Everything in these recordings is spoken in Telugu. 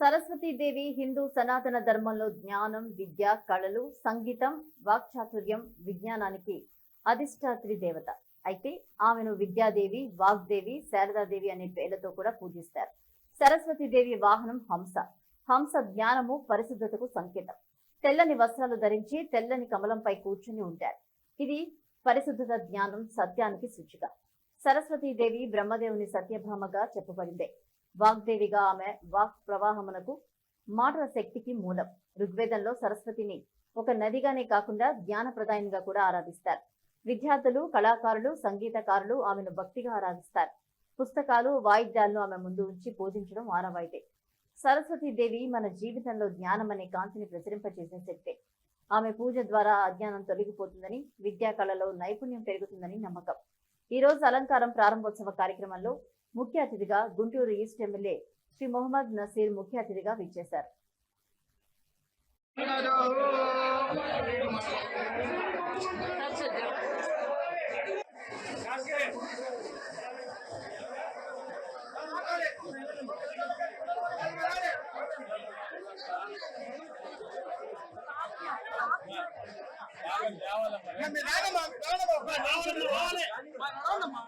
సరస్వతీదేవి హిందూ సనాతన ధర్మంలో జ్ఞానం విద్య కళలు సంగీతం వాక్చాతుర్యం విజ్ఞానానికి అధిష్టాత్రి దేవత. అయితే ఆమెను విద్యాదేవి వాగ్దేవి శారదాదేవి అనే పేర్లతో కూడా పూజిస్తారు. సరస్వతీదేవి వాహనం హంస. హంస జ్ఞానము పరిశుద్ధతకు సంకేతం. తెల్లని వస్త్రాలు ధరించి తెల్లని కమలంపై కూర్చుని ఉంటారు. ఇది పరిశుద్ధత జ్ఞానం సత్యానికి సూచిక. సరస్వతీదేవి బ్రహ్మదేవుని సత్యభామగా చెప్పబడిందే. వాగ్దేవిగా ఆమె వాక్ ప్రవాహమునకు మాటల శక్తికి మూలం. ఋగ్వేదంలో సరస్వతిని ఒక నదిగానే కాకుండా జ్ఞానప్రదాయంగా కూడా ఆరాధిస్తారు. విద్యార్థులు కళాకారులు సంగీతకారులు ఆమెను భక్తిగా ఆరాధిస్తారు. పుస్తకాలు వాయిద్యాలను ఆమె ముందు ఉంచి పూజించడం ఆనవాయిత్య సరస్వతి దేవి మన జీవితంలో జ్ఞానం అనే కాంతిని ప్రసరింపచేసే శక్తే. ఆమె పూజ ద్వారా అజ్ఞానం తొలగిపోతుందని విద్యా కళలో నైపుణ్యం పెరుగుతుందని నమ్మకం. ఈ రోజు అలంకారం ప్రారంభోత్సవ కార్యక్రమంలో ముఖ్య అతిథిగా గుంటూరు ఈస్ట్ ఎమ్మెల్యే శ్రీ మొహమ్మద్ నసీర్ ముఖ్య అతిథిగా విచ్చేశారు రావాలమ్మా రావాలమ్మా రావాలమ్మా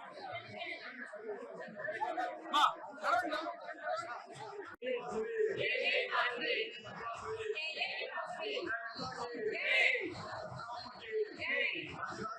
Game. Game. Game. Game.